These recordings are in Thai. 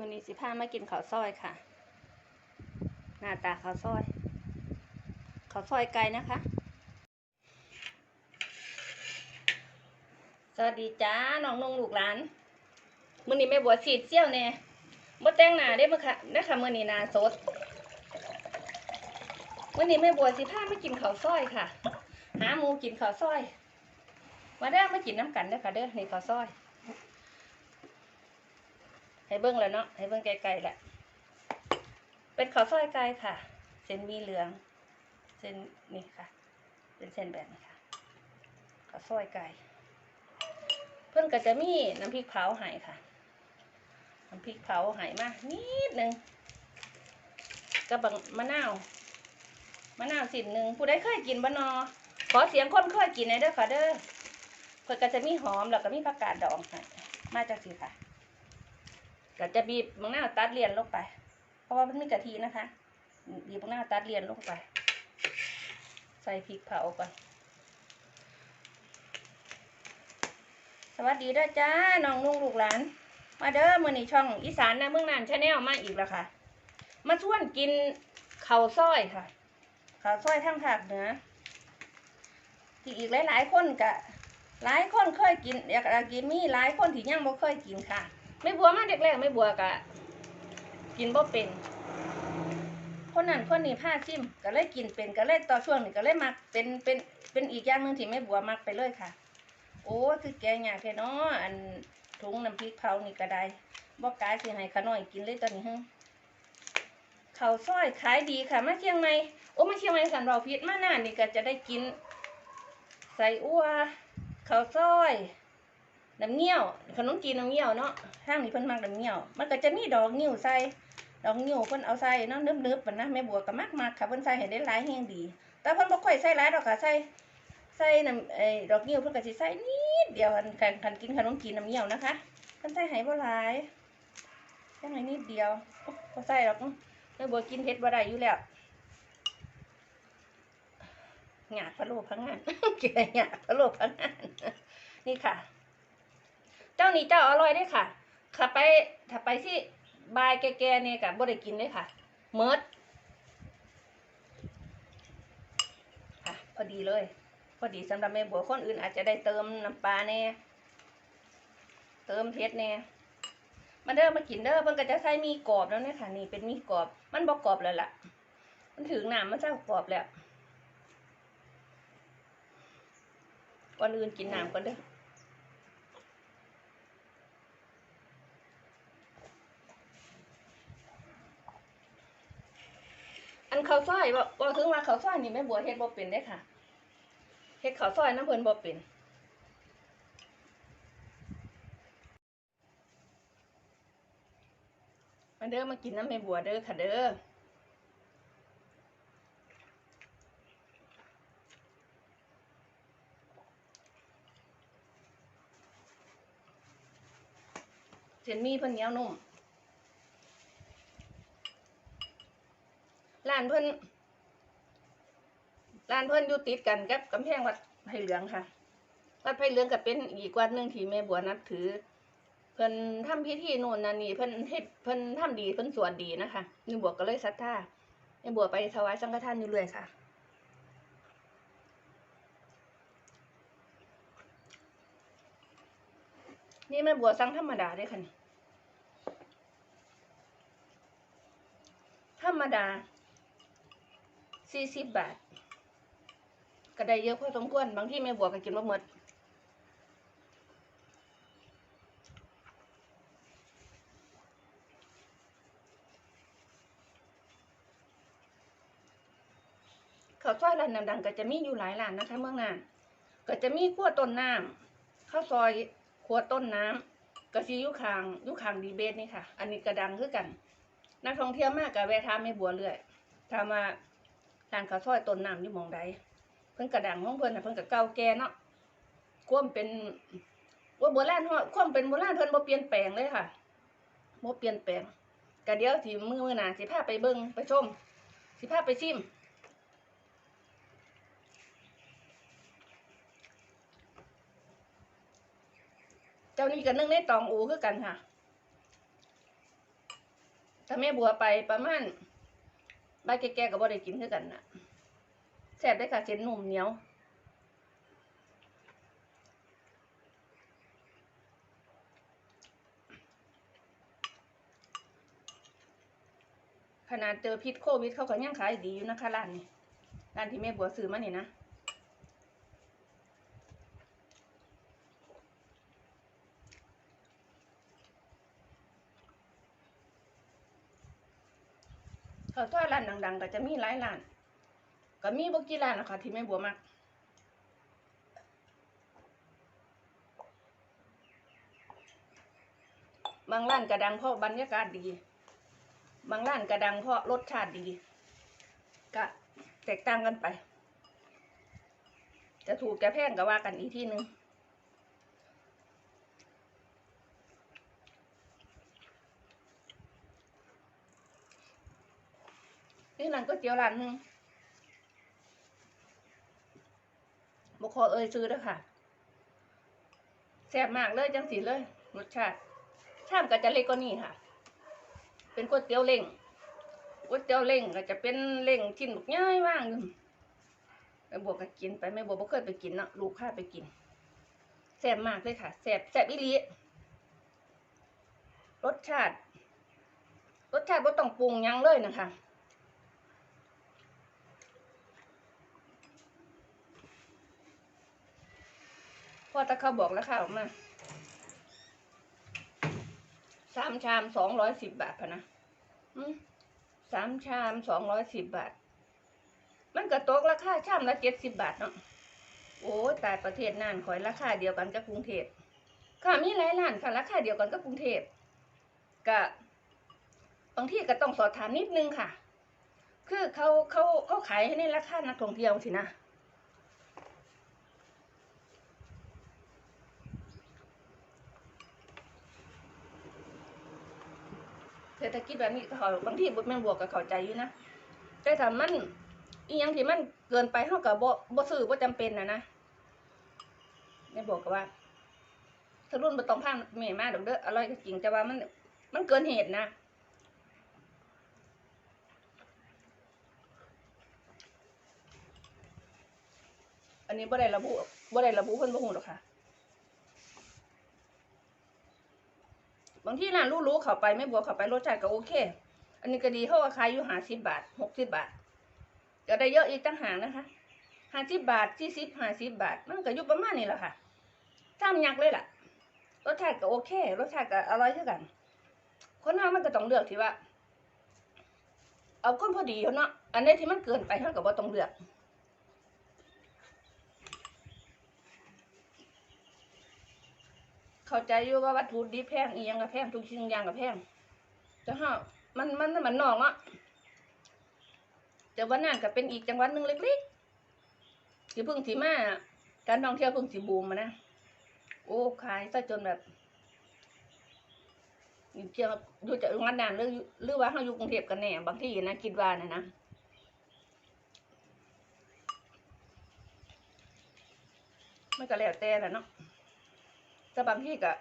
วันนี้สิพามากินข้าวซอยค่ะ หน้าตาข้าวซอยข้าวซอยไก่นะคะ สวัสดีจ้าน้องนงลูกหลานมื้อนี้แม่บัวสีดเซี่ยวแน่บ่แต่งหน้าได้บ่ค่ะได้ค่ะมื้อนี้นาสดมื้อนี้แม่บัวสิพามากินข้าวซอยค่ะ หาหมูกินข้าวซอย มาเด้มากินน้ำกันเด้อค่ะเด้อในข้าวซอย ให้เบิ้งแล้วเนาะให้เบิ้งไกลๆแหละเป็นข้าวซอยไก่ค่ะ เส้นมีเหลือง เส้นนี่ค่ะ เป็นเส้นแบบนี้ค่ะข้าวซอยไก่เพิ่นก็จะมีน้ำพริกเผาให้ค่ะน้ำพริกเผาให้มานิดนึงกับบังมะนาวมะนาวสินหนึ่งผู้ใดเคยกินบะนอ ขอเสียงคนเคยกินหน่อยเด้อค่ะเด้อเพิ่นก็จะมีหอมแล้วก็มีผักกาดดองให้มาจากสิค่ะ ก็จะบีบมะนาวตัดเลียนลงไป เพราะว่ามันมีกะทินะคะ บีบมะนาวตัดเลียนลงไป ใส่พริกเผาก่อน สวัสดีด้วยจ้า น้องนุ่งลูกหลาน มาเด้อมือนี้ช่องอีสานนะเมืองนานชาแนลมาอีกแล้วค่ะ มาชวนกินข้าวซอยค่ะข้าวซอยทั้งภาคเหนือที่อีกหลายๆคนกะหลายคนเคยกินอยากกินมีหลายคนที่ยังบ่เคยกินค่ะ ไม่บัวมาเด็กแรกไม่บัวกะกินบ่เป็นคนนั้นคนนี้ผ้าซิมก็เลยกินเป็นก็เลยต่อช่วงนี้ก็เลยมักเป็นเป็นเป็นอีกอย่างหนึ่งที่ไม่บัวมักไปเลยค่ะ โอ้คือแกงยากแค่น้ออันถุงน้ำพริกเผานี่ก็ได้บ่กายสิให้ขาน้อยกินเลยตอนนี้ฮะข้าวซอยขายดีค่ะมาเชียงใหม่โอ้มาเชียงใหม่สันเราพิษมาหน้านี่ก็จะได้กิน ใส่อั่วข้าวซอย น้ำเงี้ยว ขนมจีนน้ำเงี้ยวเนาะทางนี้เพิ่นมักน้ำเงี้ยว มันก็จะมีดอกงิ้วใส่ดอกงิ้วเพิ่นเอาใส่เนาะเนึบๆปานนะแม่บัวก็มักมักค่ะเพิ่นใส่ให้ได้หลายแฮงดี แต่เพิ่นบ่ค่อยใส่หลายดอกค่ะใส่ใส่น้ำไอ้ดอกงิ้วเพิ่นก็สิใส่นิดเดียวคันคันกินขนมจีนน้ำเงี้ยวนะคะเพิ่นใส่ให้บ่หลายใส่ให้นิดเดียวโอ้บ่ใส่ดอกแม่บัวกินเผ็ดบ่ได้อยู่แล้วหยาดพะโล้พังงานเกินอะไรหยาดพะโล้พังงานนี่ค่ะ เจ้านี่เจ้าอร่อยเด้ค่ะถ้าไปถ้าไปที่บายแก่ๆเนี่ยกับบ่ได้กินเลยค่ะเมิดค่ะพอดีเลย พอดีสำหรับแม่บัวคนอื่นอาจจะได้เติมน้ำปลาแน่เติมเผ็ดแน่มาเด้อมากินเด้อเพิ่นก็จะใส่มีกรอบแล้วเนี่ยค่ะ นี่เป็นมีกรอบ มันบ่กรอบแล้วล่ะ มันถึงหน้ำมันเจ้ากรอบแล้วก่อนอื่นกินน้ำก่อนเด้อ อันข้าวซอยบ่บ่ถึงว่าข้าวซอยนี่แม่บัวเฮ็ดบ่เป็นเด้ค่ะเฮ็ดข้าวซอยน้ำเพิ่นบ่เป็นมาเด้อมากินน้ำแม่บัวเด้อค่ะเด้อเส้นมี่เพิ่นเหนียวนุ่ม ร้านเพิ่นร้านเพิ่นอยู่ติดกันกับกำแพงวัดไผ่เหลืองค่ะ วัดไผ่เหลืองก็เป็นอีกวัดหนึ่งที่แม่บัวนับถือ เพิ่นทำพิธีนู่นนั่นนี่เพิ่นเฮ็ดเพิ่นทำดีเพิ่นสวดดีนะคะแม่บัวก็เลยศรัทธาแม่บัวไปถวายสังฆทานอยู่เรื่อยค่ะนี่แม่บัวสั่งธรรมดาเด้ค่ะนี่ธรรมดา สี่สิบบาท ก็ได้เยอะพอสมควร บางที่แม่บวกก็กินบ่าหมดข้าวซอยร้านดังๆก็จะมีอยู่หลายร้านนะคะเมืองน่านก็จะมีขั้วต้นน้ำข้าวซอยขั้วต้นน้ำก็สิยู่ขางยู่ขางดีเบตนี่ค่ะ อันนี้ก็ดังคือกัน นักท่องเที่ยวมากก็แวะถามแม่บัวเรื่อยถามา ร้านข้าวซอยต้นน้ำอยู่มองใดเพิ่นกระดังของเพิ่นน่ะเพิ่นก็เก่าแก่เนาะความเป็นว่าโบราณเฮาความเป็นโบราณเพิ่นบ่เปลี่ยนแปลงเลยค่ะบ่เปลี่ยนแปลงก็เดี๋ยวสิมือมือหน้าสิพาไปเบิ่งไปชม สิพาไปชิมเจ้านี่ก็นึ่งในตองอูคือกันค่ะถ้าแม่บัวไปประมาณ ใบายแก่ๆก็บ่ได้กินคือกันน่ะแซ่บได้ค่ะเส้นนุ่มเหนียวขนาดเจอพิษโควิดเขาก็ยังขายดีอยู่นะคะร้านนี้ร้านที่แม่บัวซื้อมานี่นะ ข้าวทอดร้านดัง ๆ ก็จะมีหลายร้าน ก็มีบกี่ร้านนะคะที่แม่บัวมักบางร้านก็ดังเพราะบรรยากาศดี บางร้านก็ดังเพราะรสชาติดี ก็แตกต่างกันไป จะถูกจะแพงก็ว่ากันอีกที่หนึ่ง นี่ร้นก๋วยเตี๋ยวร้านหนึ่งบุคอเอ่ยซื้อแล้วค่ะแซ่บมากเลยจังสีเลยรสชาติชามก็จะเล็กกว่านี้ค่ะ เป็นก๋วยเตี๋ยวเล่งก๋วยเตี๋ยวเล่งก็จะเป็นเล่งชิ้นบักย่อยว่างอยู่แม่บัวก็กินไปแม่บัวบ่เคยไปกินเนาะลูกค้าไปกินแซ่บมากเลยค่ะแซ่บแซ่บอีหลีรสชาติ รสชาติบ่ต้องปรุงยังเลยนะคะ พ่อตะเขาบอกแล้วค่ะออกมาสามชามสองร้อยสิบบาทพะนะสามชามสองร้อยสิบบาท มันก็ตกราคาชามละเจ็ดสิบบาทเนาะโอ้ตายประเทศน่านคอยราคาเดียวกันกับกรุงเทพค่ะมีหลายร้านค่ะราคาเดียวกันกับกรุงเทพก็บางที่ก็ต้องสอบถามนิดนึงค่ะ คือเขาเขาเขาขายให้ในราคานักท่องเที่ยวสินะ ศรษฐกิจแบบนี้เขาบางทีแม่นบวกกับเข้าใจอยู่นะแต่ถ้ามันอีหยังที่มันเกินไปเท่ากับบ่บ่ซื้อบ่จำเป็นนะนะแม่บอกกับว่าถ้ารุ่นบ่ต้องพาแม่มาดอกเด้ออร่อยก็จริงแต่ว่ามัน มันเกินเหตุนะอันนี้บ่ได้ระบุบ่ได้ระบุเพิ่นบ่ฮู้หรอกค่ะ บางที่ร้านรู้ๆเข้าไปไม่บัวเข้าไปรสชาติก็โอเค อันนี้ก็ดีเพราะว่าขายอยู่หาสิบบาทหกสิบบาทก็ได้เยอะอีกตั้งหากนะคะห้าสิบบาทสี่สิบห้าสิบบาท มันก็อยู่ประมาณนี้แหละค่ะจ้ามยักเลยล่ะ รสชาติก็โอเค รสชาติก็อร่อยเท่ากัน คนเรามันก็ต้องเลือกที่ว่า เอาคนพอดีเนาะ อันนี้ที่มันเกินไปเขาก็บ่ต้องเลือก เข้าใจอยู่ว่าวัตถุดิบแพงอีหยังก็แพงทุกสิ่งอย่างก็แพงแต่ฮะมันมันมันมันนอกอะแต่วันนั้นก็เป็นอีกจังหวัดหนึ่งเล็กๆที่พิ่งสีมาการท่องเที่ยวพิ่งสีบูมมานะโอ้ขายซะจนแบบอยู่เที่ยวอยู่จากงานนานหรือหรือว่าเขาอยู่กรุงเทพกันแน่บางที่นะคิดว่านะนะมันก็แล้วแต่แหละเนาะ แต่บางที่ก็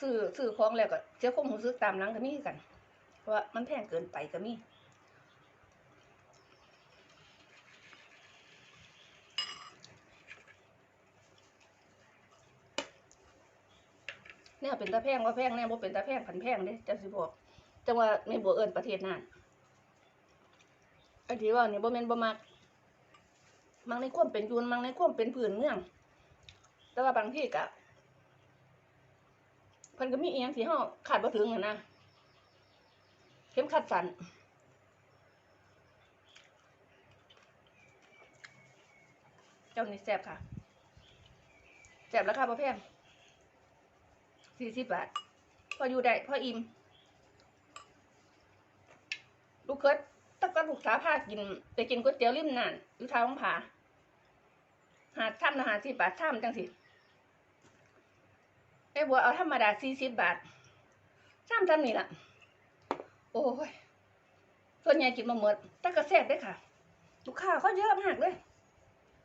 ซื้อซื้อของแล้วก็เสียความรู้สึกตามหลังก็มีกัน เพราะว่ามันแพงเกินไปก็มีเนี่ยเป็นตาแพงว่าแพงแน่บ่เป็นตาแพงผันแพงเด้จังสิบอกจังว่าไม่บ่เอิ้นประเทศนั้นไอ้ที่ว่าเนี่ยบ่แม่นบ่มักมักในความเป็นยูนมักในความเป็นพื้นเมือง แต่ว่าบางที่ก็ เพิ่นก็มีเอียงที่เฮาคาดบ่ถึงนะเข็มขัดสันเจ้านี่แซ่บค่ะแซ่บราคาบ่แพงสี่สิบบาท พออยู่ได้ พออิ่มลูกเคยตะก็ลูกสาวพากินไปกินก๋วยเตี๋ยวริมน่านอยู่ทางผาหาช่ำนะหาสิบบาทช่ำจังสิ บัวเอาธรรมดาสี่สิบบาทซ้ำซ้ำนี่ละโอ้ยส่วนใหญ่กินมาหมดตั้งกระแซบด้วยค่ะ ลูกค้าเขาเยอะมากเลย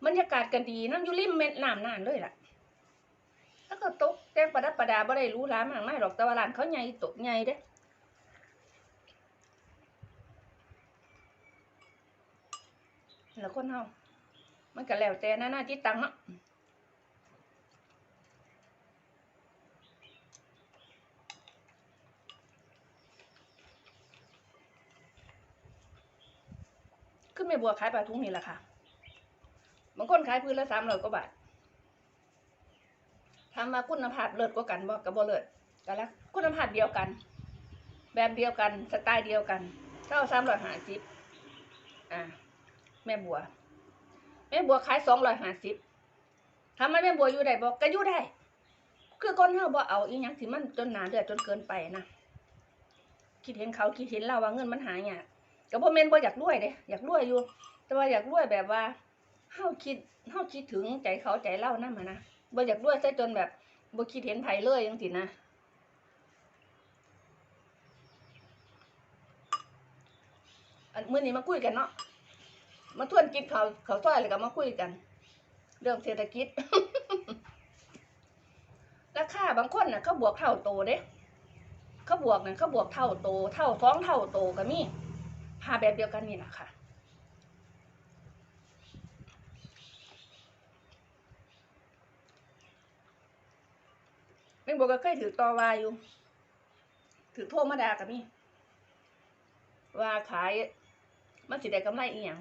บรรยากาศกันดีน้ำยูริมเม็ดน้ำนานเลยล่ะ แล้วก็ตกแต่งประดับประดาบ่ได้รู้ร้านมากไม่หรอกแต่ว่าร้านเขาใหญ่ตกใหญ่เด้แล้วคนเฮามันก็แล้วแต่นะหน้าที่ตังเนาะ ขึ้นแม่บัวขายปลาทุงนี่แหละค่ะบางคนขายพื้นละสามร้อยกว่าบาทถามาคุณภาพเลิศกว่ากันบ่กับบ่เลิศกันละคุณภาพเดียวกัน แบบเดียวกันสไตล์เดียวกันเท่าสามร้อยห้าสิบอ่าแม่บัว แม่บัวขายสองร้อยห้าสิบทำไมแม่บัวอยู่ได้บอกก็อยู่ได้ คือคนเฮาบ่เอาอีหยังที่มันจนหนาเดือดจนเกินไปนะคิดเห็นเขาคิดเห็นเราว่าเงินมันหายเนี่ย ก็บ่แม่นบ่อยากรวยเด้อยากรวยอยู่ แต่ว่าอยากรวยแบบว่าเฮาคิดเฮาคิดถึงใจเขาใจเล่านำอะนะบ่อยากรวยซะจนแบบบ่คิดเห็นไผเลยจังซี่นะอันมื้อนี้มาคุยกันเนาะมาทวนกินข้าวข้าวซอยแล้วก็มาคุยกัน เรื่องเศรษฐกิจราคาบางคนน่ะเขาบวกเท่าโตเด้เขาบวกน่ะเขาบวกเท่าโต เท่าสองเท่าโตก็มี พาแบบเดียวกันนี่แหละคะแม่งบอกก็เคยถือต่อวาอยู่ ถือโทรมาดากับมี่ว่าขายมันสิได้กำไรอีหยัง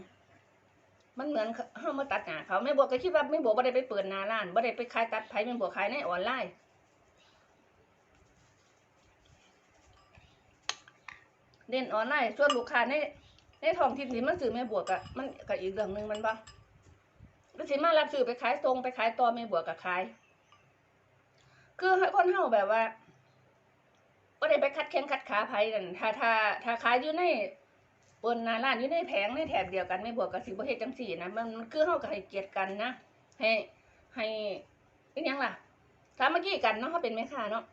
มันเหมือนเฮามาตัดหนาเขาแม่บอกก็คิดว่าแม่บอกบ่ได้ไปเปิดนาร้านบ่ได้ไปขายตัดไผ่แม่บอกขายในออนไลน์ เล่นออนไลน์ส่วนลูกค้าในในท้องถิ่นนี่มันซื้อแม่บวกอะมันก็อีกเรื่องหนึ่งมันบ่มันสิมารับซื้อไปขายตรงไปขายต่อแม่บวกก็ขาย คือคนเฮาแบบว่าบ่ได้ไปคัดแข้งคัดขาไผนั่นถ้าถ้าถ้าขายอยู่ในบนนาร้านอยู่ในแผงในแถบเดียวกันไม่บวกกับสิบ่เฮ็ดจังซี่นะมันคือเฮาก็ให้เกียรติกันนะให้ให้อีหยังล่ะสามัคคีกันเนาะเฮาเป็นแม่ค้าเนาะ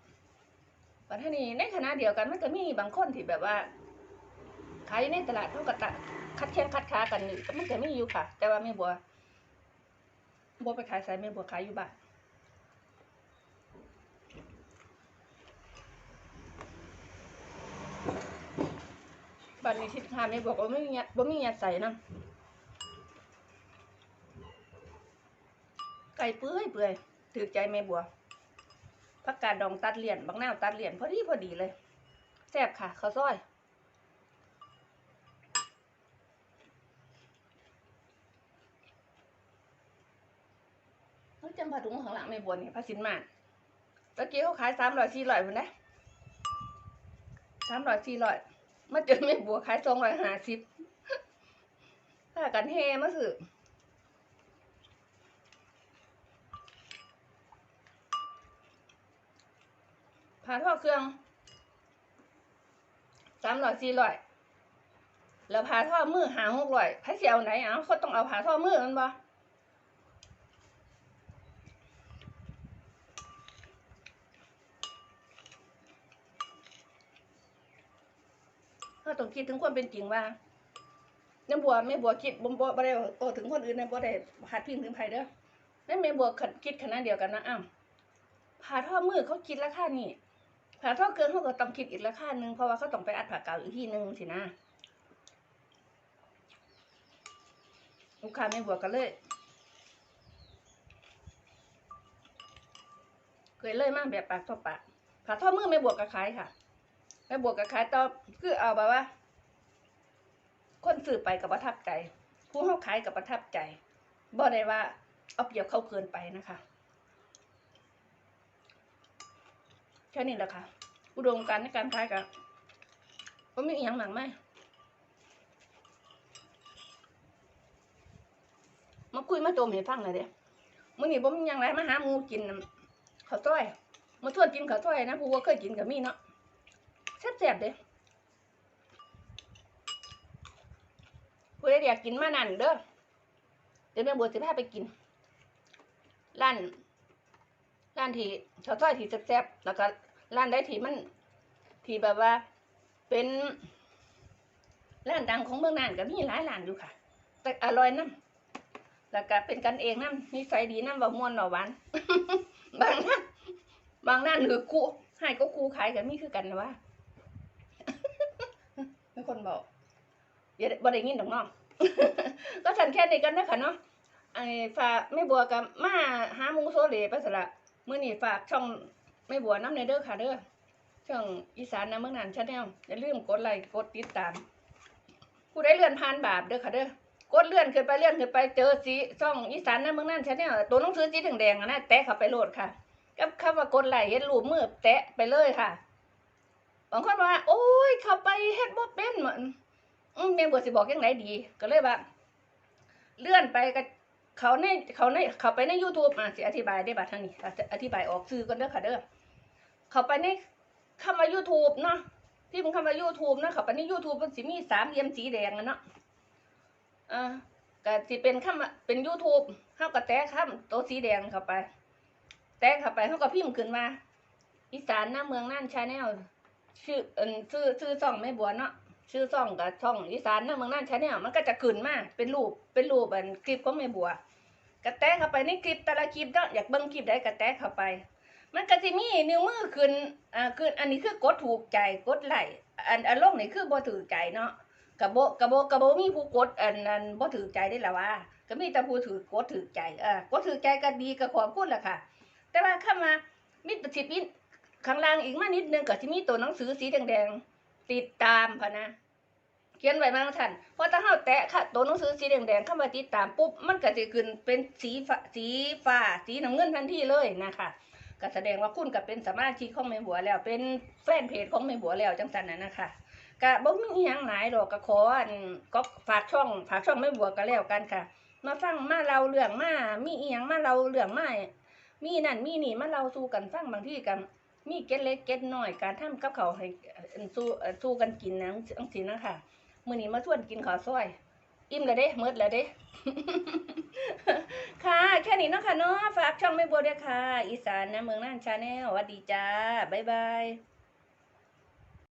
ปัจจุบันนี้ในคณะเดียวกันมันก็มีบางคนที่แบบว่า ขายในตลาดเขาก็ตะคัดแข้งคัดขากันนี่มันก็มีอยู่ค่ะ แต่ว่าแม่บัวบัวไปขายใส่แม่บัวขายอยู่บ้านบัดนี้ทิศทางไม่บอกว่าไม่มีเงี้ยบ่มีเงี้ยใส่นำไก่เปื่อยเปื่อยถือใจแม่บัวผักกาดดองตัดเหรียญบักนาตัดเหรียญพอดีพอดีเลยแซ่บค่ะข้าวซอย เฮ้ยจำผ้าถุงข้างหลังแม่บัวนี่ผ้าสินมาตะกี้เขาขายสามร้อยสี่ร้อยพุ่นนะสามร้อยสี่ร้อยมาเจอแม่บัวขายสองร้อยห้าสิบถ้ากันแห่มาสือผ่าท่อเครื่องสามร้อยสี่ร้อยแล้วผ่าท่อมือหาหกร้อยไผสิเอาไหนเอาเขาต้องเอาผ่าท่อมือมันบ่ เขาต้องคิดถึงความเป็นจริงว่าน้ำบัวแม่บัวคิดบ่บ่ได้โตถึงคนอื่นนะบ่ได้หัดพิงถึงไผเด้อแม่นแม่บัวคิดขนาดเดียวกันนะอ้าวผ่าท่อมือเขาคิดราคานี่ผ่าท่อเกินเขาก็ต้องคิดอีกราคาหนึงเพราะว่าเขาต้องไปอัดผ่าเก่าอีกที่หนึ่งสินะลูกค้าแม่บัวก็เลยเคยเลยมากแบบปากต่อปากผ่าท่อมือแม่บัวก็ขายค่ะ แม่บวกกับขายต่อคือเอาแบบว่า คนซื้อไปกับประทับใจ ผู้เขาขายกับประทับใจบ่ได้ว่าเอาเปรียบเขาเกินไปนะคะแค่นี้แหละค่ะ อุดมการในการขายกับก็มีอย่างหนังไหมมาคุยมาโจมให้ฟังหน่อยเด้มื้อนี้บ่มีหยังไรมาหาหมูกินข้าวต้อยมาทวนกินข้าวต้อยนะผู้ว่าเคยกินกับมีเนาะ แซ่บๆเด้ผู้ใดอยากกินมานั่นเด้อเดี๋ยวแม่บัวสิพาไปกินร้านร้านที่ชาวซอยที่แซ่บๆแล้วก็ร้านใดที่มันที่แบบว่าเป็นร้านดังของเมืองน่านก็มีหลายร้านอยู่ค่ะ แต่อร่อยน้ำแล้วก็เป็นกันเองน้ำนิสัยดีน้ำบ่ม่วนบ่หวานบางร้านบางร้านหรือกูให้ก็กูขายก็มีคือกันนะว่า มีคนบอกเดี๋ยวบ่ได้ยินดอกเน้องก็ฉันแค่นี้กันนะคะเนาะไอ้ฝากแม่บัวกับมาหาหมูโซเลไปสละเมื้อนี้ฝากช่องแม่บัวน้ำในเด้อค่ะเด้อช่องอีสานนะเมืองนันชาแนลอย่าลืมกดไลค์กดติดตามผู้ใดเลื่อนผ่านบาปเด้อค่ะเด้อกดเลื่อนขึ้นไปเลื่อนขึ้นไปเจอสีช่องอีสานนะเมืองนันชาแนลตัวหนังสือสีแดงๆอะนะแตะเข้าไปโหลดค่ะกับคำว่ากดไลค์เห็นรูปมือแตะไปเลยค่ะ บางคนบอกว่า โอ้ย เข้าไปเฮ็ดบ่เป็นเหมือนอืมแม่บัวสิบอกยังไงดี ก็เลยว่า เลื่อนไปก็เขาในเขาในเขาไปใน YouTube อะสิอธิบายได้บัดทางนี้อธิบายออกสื่อกันเด้อค่ะเด้อเขาไปในคำว่า YouTube เนาะที่มันคำว่า YouTube เนาะเขาไปใน YouTube มันสิมีสามเหลี่ยมสีแดงอะเนาะอ่าก็สิเป็นคำว่าเป็น YouTube เฮาก็แตะคำตัวสีแดงเข้าไป แตะเข้าไปเฮาก็พิมพ์ขึ้นมาอีสานหน้าเมืองน่านชาแนล ชื่ออิ้นชื่อชื่อช่องแม่บัวเนาะชื่อซ่องกับช่องอีสานเนะเมืองน่านชาแนลมันก็จะขึ้นมาเป็นรูปเป็นรูปอันคลิปของแม่บัวกระแตะเข้าไปในคลิปแต่ละคลิปเนาะอยากเบิ่งคลิปใดกระแตะเข้าไป มันก็สิมีนิ้วมือขึ้นอ่าขึ้นอันนี้คือกดถูกใจกดไลค์อันอันลงนี่คือบ่ถูกใจเนาะกระโบ่กะโบ่กะโบมีผู้กดอันอันบ่ถูกใจได้ล่ะว่าก็มีแต่ผู้ถือกดถูกใจเอ่ากดถูกใจก็ดีก็ขอบคุณล่ะค่ะ แต่ว่าเข้ามามีประสิทธิ์ ข้างล่างอีกมานิดนึงก็สิมีตัวหนังสือสีแดงๆติดตามพะนะ เขียนไว้มาท่านเพราะถ้าเฮาแตะค่ะตัวหนังสือสีแดงๆเข้ามาติดตามปุ๊บมันก็จะขึ้นเป็นสีฟ้าสีฟ้าสีน้ำเงินทันทีเลยนะคะก็แสดงว่าคุณก็เป็นสมาชิกของแม่บัวแล้ว เป็นแฟนเพจของแม่บัวแล้วจังซั่นน่ะนะคะก็บ่มีอียังหลายดอกก็ขออันก็ฝากช่องฝากช่องแม่บัวก็แล้วกันค่ะ มาฟังมาเล่าเรื่องมามีอีหยังมาเล่าเรื่องมามีนั่นมีนี่มาเล่าสู่กันฟังบางที่ก็ มีเก็ดเล็กเก็ดน้อยการทำกับเขาให้สู้สู้กันกินนะอังสินะคะมื้อนี้มาชวนกินข้าวซอย อิ่มแล้วเด้หมดแล้วเด้ค่ะ แค่นี้เนาะค่ะเนาะฝากช่องไม่บัวด้วยค่ะ อีสานนะเมืองน่านชาแนลสวัสดีจ้า บ๊ายบาย